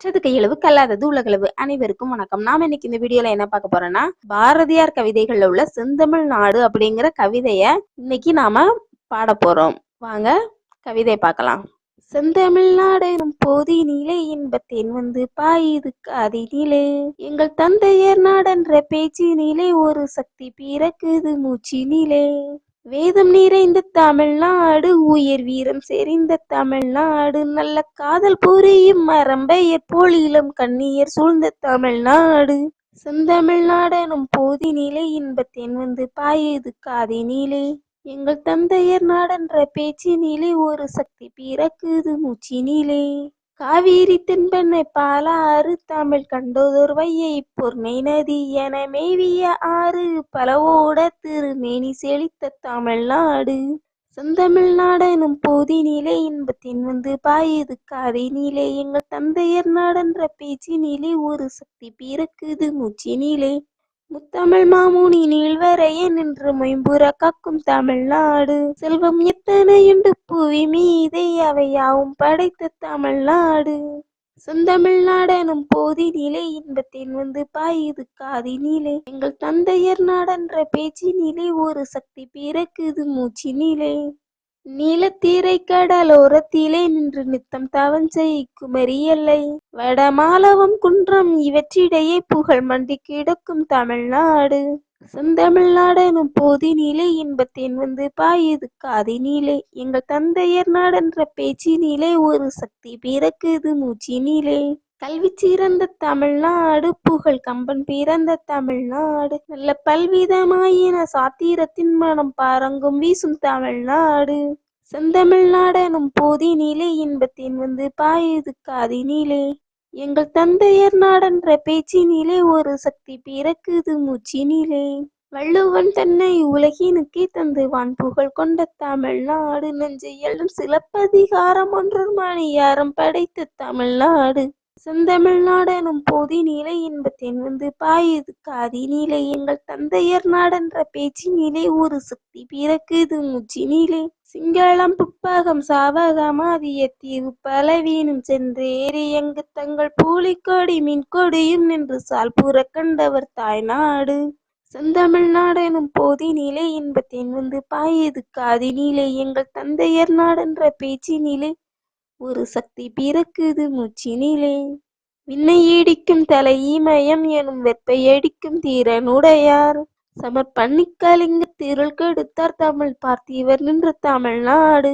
கற்றது கையளவு கல்லாதது உலகளவு அனைவருக்கும் வணக்கம். நாம இன்னைக்கு இந்த வீடியோல என்ன பார்க்க போறோம்னா பாரதியார் கவிதைகள்ல உள்ள செந்தமிழ் நாடு அப்படிங்கிற கவிதைய இன்னைக்கு நாம பாட போறோம். வாங்க கவிதை பார்க்கலாம். செந்தமிழ்நாடு போதி போதினிலே இன்பத்தேன் வந்து பாயுது காதினிலே. எங்கள் தந்தையர் நாடென்ற பேச்சினிலே ஒரு சக்தி பிறக்குது மூச்சினிலே. வேதம் நிறைந்த தமிழ்நாடு உயர் வீரம் செறிந்த தமிழ்நாடு நல்ல காதல் புரியும் மரம்பெயர் போல் இளம் கண்ணியர் சூழ்ந்த தமிழ்நாடு. செந்தமிழ்நாடெனும் போதினிலே இன்பத்தேன் வந்து பாயுது காதினிலே எங்கள் தந்தையர் நாடென்ற பேச்சினிலே ஒரு சக்தி பிறக்குது மூச்சினிலே காவிரி தென்பெண்ணை பாலாறு தமிழ் கண்டோதோர் வையை பொர்ணை நதி என மேவிய ஆறு பலவோட திருமேனி செழித்த தமிழ்நாடு. செந்தமிழ்நாடெனும் போதினிலே இன்பத்தின் வந்து பாயுது காதினிலே எங்கள் தந்தையர் நாடென்ற பேச்சினிலே ஒரு சக்தி பிறக்குது மூச்சினிலே. முத்தமிழ் மாமுனி நீள்வரைய நின்று மொயம்புற காக்கும் தமிழ்நாடு செல்வம் எத்தனையுண்டு புவி மீதே அவையாவும் படைத்த தமிழ்நாடு செந்தமிழ்நாடெனும் போதினிலே இன்பத்தின் வந்து பாயுது காதினிலே. எங்கள் தந்தையர் நாடென்ற பேச்சினிலே ஒரு சக்தி பிறக்குது மூச்சினிலே. நீலத்தீரை கடலோரத்திலே நின்று நித்தம் தவஞ்செய் குமரி எல்லை வடமாலவம் குன்றம் இவற்றிடையே புகழ் மண்டி கிடக்கும் தமிழ்நாடு. செந்தமிழ்நாடெனும் போதினிலே இன்பத்தேன் வந்து பாயுது காதினிலே எங்கள் தந்தையர் நாடென்ற பேச்சினிலே ஒரு சக்தி பிறக்குது மூச்சினிலே கல்வி சிறந்த தமிழ்நாடு புகழ் கம்பன் பிறந்த தமிழ்நாடு. நல்ல பல்விதமாயின சாத்திரத்தின் மனம் பாரங்கும் வீசும் தமிழ்நாடு. செந்தமிழ்நாடெனும் போதினிலே இன்பத்தின் வந்து பாயுது காதினிலே. எங்கள் தந்தையர் நாடென்ற பேச்சினிலே ஒரு சக்தி பிறக்குது மூச்சினிலே. வள்ளுவன் தன்னை உலகினுக்கே தந்து வான் புகழ் கொண்ட தமிழ்நாடு. நெஞ்சை எழும் சிலப்பதிகாரம் ஒன்றொரு மணியாரம் படைத்த தமிழ்நாடு. செந்தமிழ்நாடெனும் நிலை இன்பத்தேன் வந்து பாயுது காதினிலே எங்கள் தந்தையர் நாடென்ற பேச்சினிலே ஒரு சக்தி பிறக்குது மூச்சினிலே. சிங்களம் புப்பகம் சாவகம் ஆதிய தீவு பலவீனம் சென்றேறி. எங்கு தங்கள் பூலிக்கொடி மீன் கொடியும் நின்று சால் கண்டவர் தாய்நாடு. செந்தமிழ்நாடெனும் போதினிலே இன்பத்தேன் வந்து பாயுது காதினிலே எங்கள் தந்தையர் நாடென்ற பேச்சினிலே ஒரு சக்தி பிறக்குது மூச்சினிலே. விண்ணை இடிக்கும் தலை ஈமயம் எனும் வெப்பையடிக்கும் தீரனுடையார் சமர் பன்னிக்கலிங்க திருள் கெடுத்தார் தமிழ் பார்த்திவர் நின்ற தமிழ்நாடு.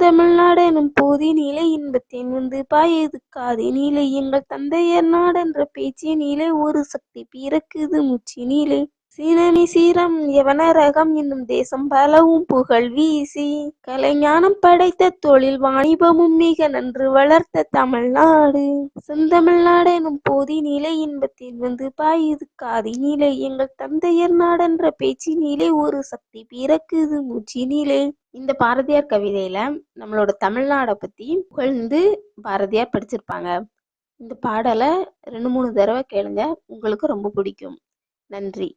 தமிழ்நாடு எனும் போதினிலே இன்பத்தேன் வந்து பாயுது நிலை எங்கள் தந்தையர் நாடென்ற பேச்சினிலே ஒரு சக்தி பிறக்குது மூச்சினிலே. சீனமி சீரம் யவனரகம் என்னும் தேசம் பலவும் புகழ் வீசி கலைஞானம் படைத்த தொழில் வாணிபமும் மிக நன்று வளர்த்த தமிழ்நாடு. செந்தமிழ்நாடு எனும் நிலை இன்பத்தில் வந்து பாயுது காதினிலே எங்கள் தந்தையர் நாடென்ற பேச்சினிலே ஒரு சக்தி பிறக்குது மூச்சினிலே இந்த பாரதியார் கவிதையில நம்மளோட தமிழ்நாடை பத்தி புகழ்ந்து பாரதியார் படிச்சிருப்பாங்க. இந்த பாடலை ரெண்டு மூணு தடவை கேளுங்க. உங்களுக்கு ரொம்ப பிடிக்கும். நன்றி.